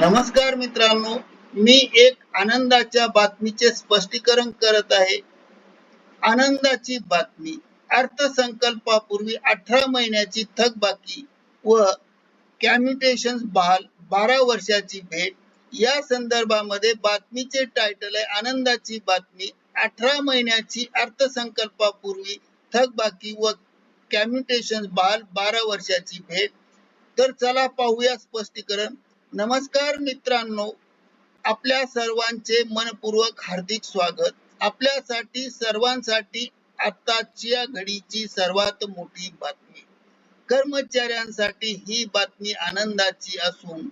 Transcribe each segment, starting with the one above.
नमस्कार मित्रांनो मी एक आनंदाच्या बातमीचे स्पष्टीकरण करत आहे. आनंदाची बातमी अर्थसंकल्पापूर्वी अठरा महिन्याची थकबाकी व कॅम्युटेशन बहाल बारा वर्षाची भेट या संदर्भामध्ये बातमीचे टायटल आहे आनंदाची बातमी अठरा महिन्याची अर्थसंकल्पापूर्वी थकबाकी व कॅम्युटेशन बहाल बारा वर्षाची भेट. तर चला पाहूया स्पष्टीकरण. नमस्कार मित्रांनो. आपल्या सर्वांचे मनपूर्वक हार्दिक स्वागत. आपल्यासाठी सर्वांसाठी आताच्या घडीची सर्वात मोठी बातमी. कर्मचाऱ्यांसाठी ही बातमी आनंदाची असून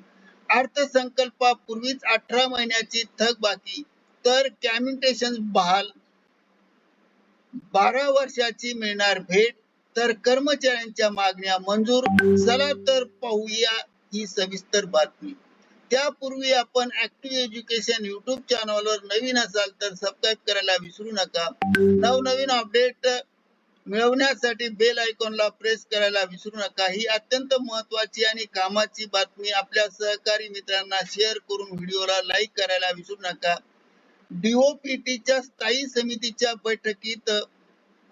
अर्थसंकल्पापूर्वीच अठरा महिन्याची थकबाकी तर कॅम्युटेशन बहाल. बारा वर्षाची मिळणार भेट. तर कर्मचाऱ्यांच्या मागण्या मंजूर. चला तर पाहूया ही सविस्तर बातमी. त्यापूर्वी आपण ऍक्टिव्ह एज्युकेशन युट्यूब चॅनलवर नवीन असाल तर सबस्क्राईब करायला विसरू नका. नवनवीन अपडेट मिळवण्यासाठी बेल आयकॉनला प्रेस करायला विसरू नका. ही अत्यंत महत्वाची आणि कामाची बातमी आपल्या सहकारी मित्रांना शेअर करून व्हिडिओला लाईक करायला विसरू नका. डीओपीटीच्या स्थायी समितीच्या बैठकीत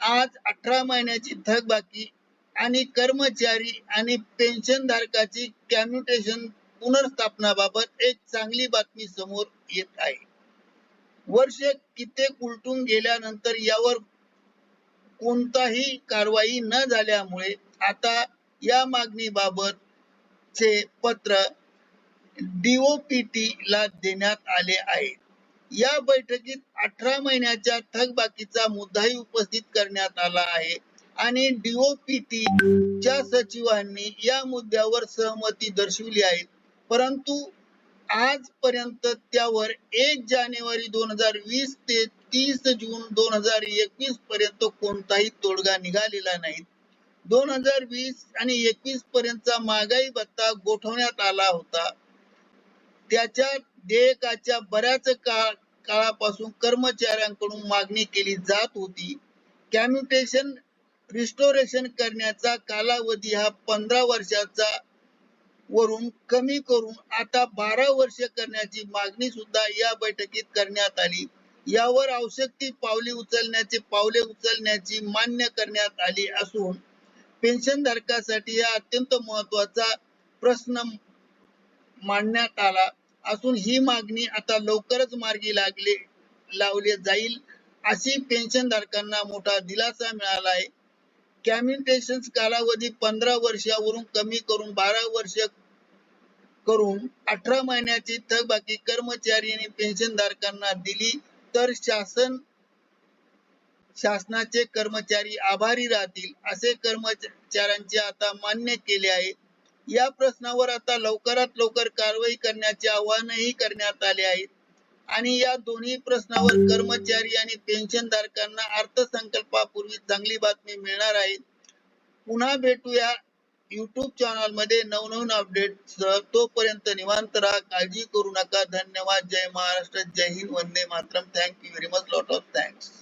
आज अठरा महिन्याची थकबाकी आणि कर्मचारी आणि पेन्शन धारकाची कॅम्युटेशन पुनर्स्थापनाबाबत एक चांगली बातमी समोर येत आहे. वर्ष कित्येक उलटून गेल्यानंतर यावर कोणताही कारवाई न झाल्यामुळे आता या मागणीबाबत चे पत्र डीओपीटी ला देण्यात आले आहे. या बैठकीत अठरा महिन्याच्या थकबाकीचा मुद्दाही उपस्थित करण्यात आला आहे. आणि डीओपीटी च्या सचिवांनी या मुद्द्यावर सहमती दर्शवली आहे. परंतु आजपर्यंत त्यावर एक जानेवारी दोन हजार वीस ते तीस जून दोन हजार एकवीस पर्यंत कोणताही तोडगा निघालेला नाही. दोन हजार वीस आणि एकवीस पर्यंतचा महागाई भत्ता गोठवण्यात आला होता. त्याच्या देयकाच्या बऱ्याच काळ काळापासून कर्मचाऱ्यांकडून मागणी केली जात होती. कॅम्युटेशन रिस्टोरेशन करण्याचा कालावधी हा पंधरा वर्षाचा वरून कमी करून आता बारा वर्ष करण्याची मागणी सुद्धा या बैठकीत करण्यात आली. यावर आवश्यक ती पावले उचलण्याचे पावले उचलण्याची मान्य करण्यात आली असून पेन्शन धारकासाठी हा अत्यंत महत्त्वाचा प्रश्न मांडण्यात आला असून ही मागणी आता लवकरच मार्गी लागले लावले जाईल अशी पेन्शन धारकांना मोठा दिलासा मिळाला आहे. कॅम्युटेशन कालावधी पंधरा वर्षावरून कमी करून बारा वर्ष करून अठरा महिन्याची थकबाकी कर्मचारी आणि पेन्शन धारकांना दिली तर शासन शासनाचे कर्मचारी आभारी राहतील असे कर्मचाऱ्यांचे आता मान्य केले आहे. या प्रश्नावर आता लवकरात लवकर कारवाई करण्याचे आवाहनही करण्यात आले आहे. आणि या दोन्ही प्रश्नावर कर्मचारी आणि पेन्शन धारकांना अर्थसंकल्पापूर्वी चांगली बातमी मिळणार आहे. पुन्हा भेटूया युट्यूब चॅनलमध्ये नवनवीन अपडेट तोपर्यंत निवांत राहा काळजी करू नका. धन्यवाद. जय महाराष्ट्र. जय हिंद. वंदे Mataram. Thank you very much lot of thanks